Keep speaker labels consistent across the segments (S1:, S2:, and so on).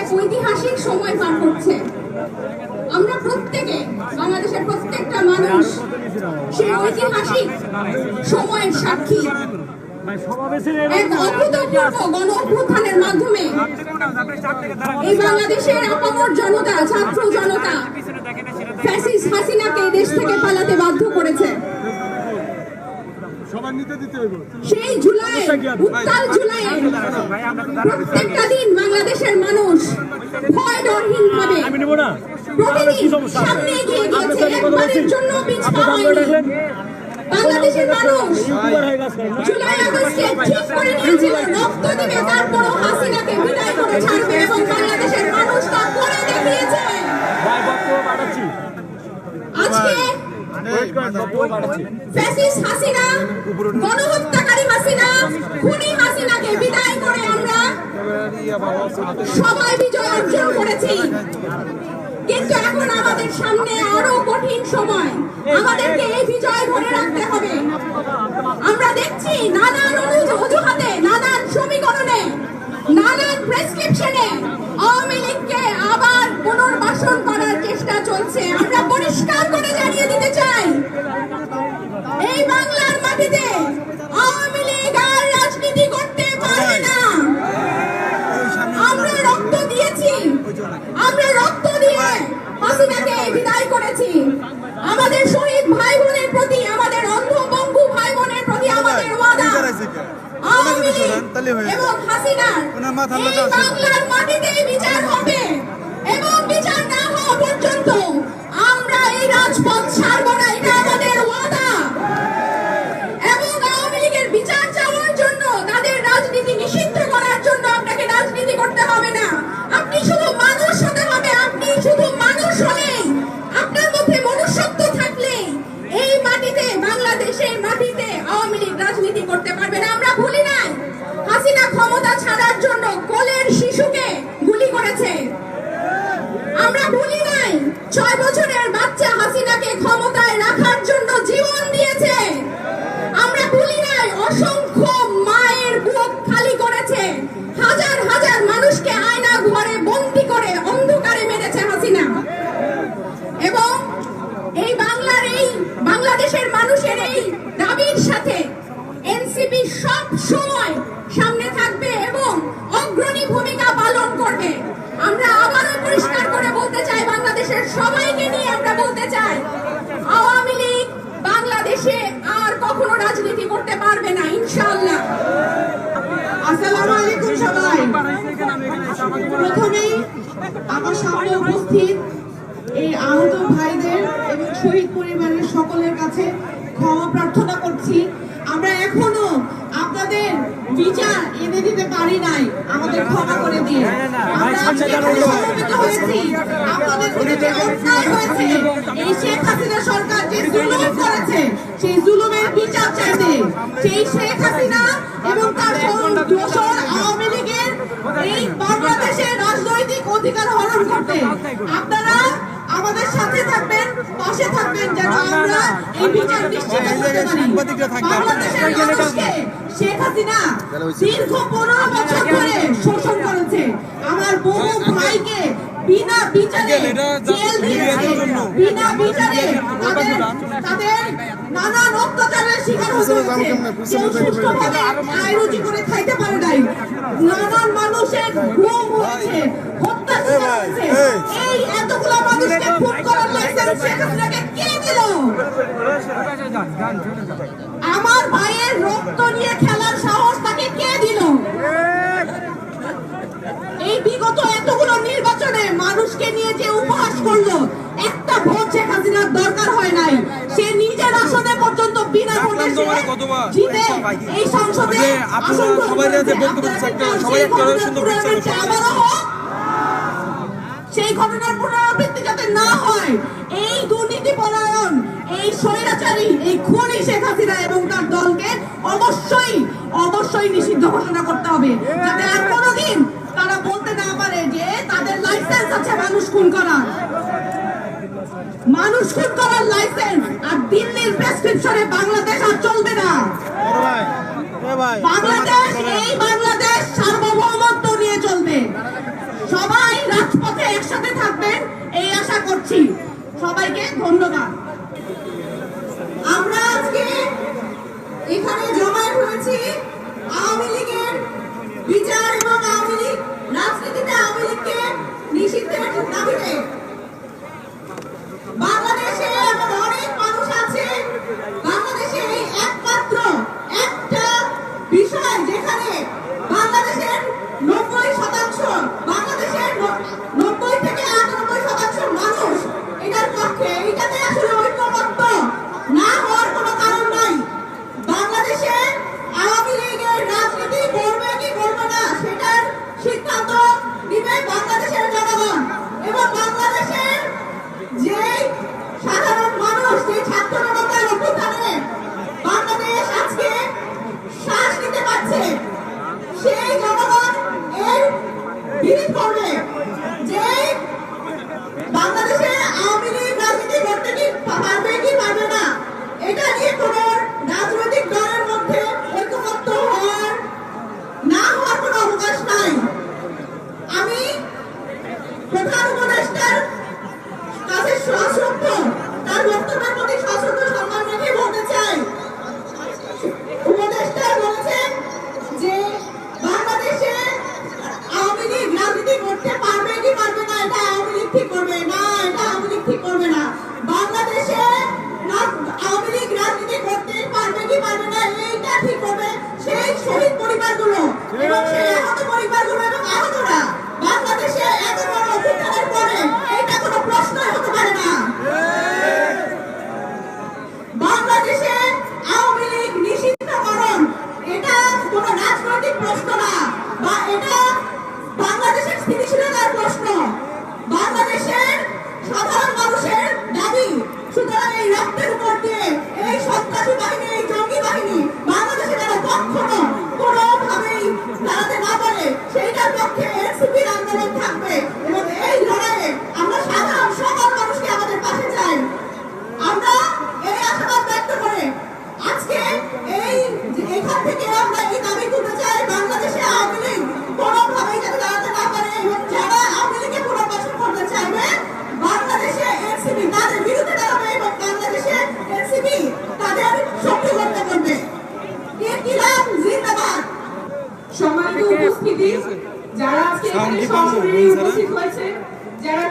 S1: এক ঐতিহাসিক সময় পার করছে আমরা প্রত্যেকে বাংলাদেশের প্রত্যেকটা মানুষ সেই ঐতিহাসিক সময়ের সাক্ষী। এক অভূতপূর্ব গণ অভ্যুত্থানের মাধ্যমে এই বাংলাদেশের আপামর জনতা ছাত্র জনতা ফ্যাসিস্ট হাসিনাকে দেশ থেকে পালাতে বাধ্য করেছে। সেই উত্তাল জুলাই প্রত্যেকটা দিন বাংলাদেশের মানুষ ভয় ডরহীন ভাবে।
S2: আমি নেব না।
S1: প্রতিদিন সামনে এগিয়ে গিয়েছে একবারের জন্য পিছপা হয়নি বাংলাদেশের মানুষ
S2: দুবার হয়ে গেছে
S1: জুলাই আগস্টে ঠিক করে নিয়েছিল রক্ত দিবে তারপরও হাসিনাকে বিদায় করে ছাড়বে এবং বাংলাদেশের মানুষ তা করে দেখিয়েছে।
S2: ভাই বক্তব্য পাঠাচ্ছি
S1: আজকে
S2: ওয়েট করেন বক্তব্য পাঠাচ্ছি
S1: ফ্যাসিস্ট হাসিনা গণহত্যাকারী হাসিনা খুনি হাসিনাকে বিদায় করে আমরা সবাই বিজয় অর্জন করেছি। কিন্তু এখন আমাদের সামনে আরও কঠিন সময় আমাদেরকে এই বিজয় ধরে রাখতে হবে আমরা দেখছি নানান অনু- অজুহাতে নানান সমীকরণে নানান প্রেসক্রিপশনে আওয়ামী লীগকে আবার পুনর্বাসন করার চেষ্টা চলছে আমরা পরিষ্কার করে জানিয়ে দিতে চাই এই বাংলার মাটিতে আওয়ামী লীগ আর রাজনীতি করতে পারে না আমরা রক্ত দিয়েছি আমরা রক্ত দিয়ে হাসিনাকে বিদায় করেছি আমাদের শহীদ ভাই বোনের প্রতি আমাদের অন্ধ বঙ্গু ভাই বোনের প্রতি আমাদের ওয়াদা মাথা হাসিনার
S3: ওনার
S1: বাংলার মাটিতে বিচার আছে। আমার সামনে
S4: উপস্থিত এই আহত ভাইদের এবং শহীদ পরিবারের সকলের কাছে ক্ষমা প্রার্থনা করছি। আমরা এখনও আপনাদের বিচার এনে দিতে পারি নাই আমাদের ক্ষমা করে দিয়ে। আমরা সমবেত হয়েছি। আপনাদের প্রতি যে অন্যায় হয়েছে এই শেখ হাসিনা সরকার যে জুলুম করেছে সেই জুলুমের বিচার চাইতে সেই শেখ হাসিনা এবং তার আওয়ামী লীগের এই বাংলাদেশের রাজনৈতিক অধিকার হরণ করতে আপনারা আমাদের সাথে থাকবেন পাশে থাকবেন যেন আমরা এই বিচার নিশ্চিত করতে পারি। বাংলাদেশের মানুষকে শেখ হাসিনা দীর্ঘ পনেরো বছর ধরে শোষণ করেছে। আমার বহু ভাইকে বিনা বিচারে জেল দিয়েছে। বিনা বিচারে তাদের তাদের নানান অত্যাচারের শিকার হতে হয়েছে। কেউ সুষ্ঠুভাবে আয় রুজি করে খাইতে পারে নাই। নানান মানুষের হয়েছে হত্যা হয়েছে এই এতগুলো মানুষকে খুন করার লাইসেন্স শেখ হাসিনাকে কে দিল? আমার ভাইয়ের রক্ত নিয়ে খেলার সাহস তাকে কে দিল? এই বিগত এতগুলো নির্বাচনে মানুষকে নিয়ে যে উপহাস করল একটা ভোট শেখ হাসিনার দরকার হয় নাই সে নিজের আসনে পর্যন্ত বিনা ভোটে সে জিতে এই সংসদে আসন গ্রহণ করেছে। আপনারা
S3: সবাই একটা
S4: সেই ঘটনার পুনরাবৃত্তি আবারও হোক। সেই ঘটনার পুনরাবৃত্তি যাতে না হয় এই দুর্নীতি পরায়ণ এই স্বৈরাচারী এই খুনি শেখ হাসিনা এবং তার দলকে অবশ্যই অবশ্যই নিষিদ্ধ ঘোষণা করতে হবে যাতে আর কোনোদিন তারা বলতে না পারে যে তাদের লাইসেন্স আছে মানুষ খুন করার মানুষ খুন করার লাইসেন্স আর দিল্লির প্রেসক্রিপশনে বাংলাদেশ আর নিয়ে চলবে।
S5: সবাই রাজপথে একসাথে থাকবেন, এই আশা করছি। সবাইকে ধন্যবাদ। আওয়ামী লীগের বিচার এবং আওয়ামী লীগ, রাজনীতিতে আওয়ামী লীগকে
S4: বাংলাদেশের যে সাধারণ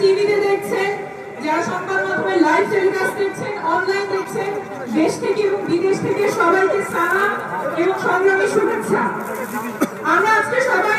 S4: টিভিতে দেখছেন, যারা সংবাদ মাধ্যমে লাইভ টেলিকাস্ট দেখছেন অনলাইন দেখছেন, দেশ থেকে এবং বিদেশ থেকে সবাইকে সালাম এবং সংগ্রামী শুভেচ্ছা। আমরা আজকে সবাই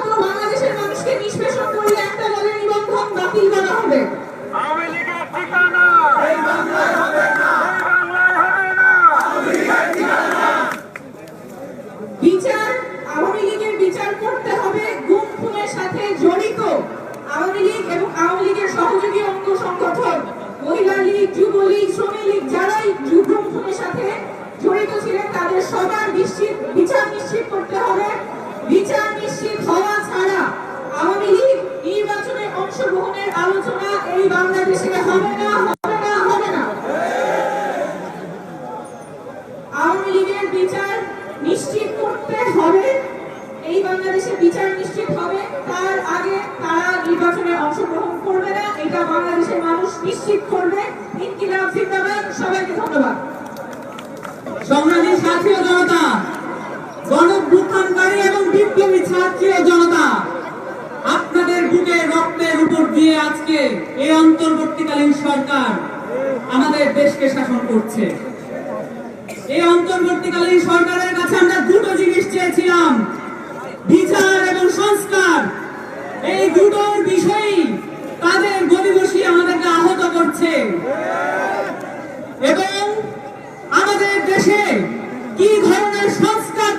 S4: বাংলাদেশে বিচার নিশ্চিত হবে, তার আগে তারা নির্বাচনে অংশগ্রহণ করবে না, এটা বাংলাদেশের মানুষ নিশ্চিত করবে। জিন্দাবাদ, সবাইকে ধন্যবাদ।
S6: সংগ্রামী সাথী জনতা এবং বিপ্লবী জনতা, আপনাদের বুকে রক্তের উপর দিয়ে আজকে এই অন্তর্বর্তীকালীন সরকার আমাদের দেশকে শাসন করছে। এই অন্তর্বর্তীকালীন সরকারের কাছে আমরা দুটো জিনিস চেয়েছিলাম বিচার এবং সংস্কার, এই দুটোর বিষয় তাদের গলি বসিয়ে আমাদেরকে আহত করছে। এবং আমাদের দেশে কি ধরনের সংস্কার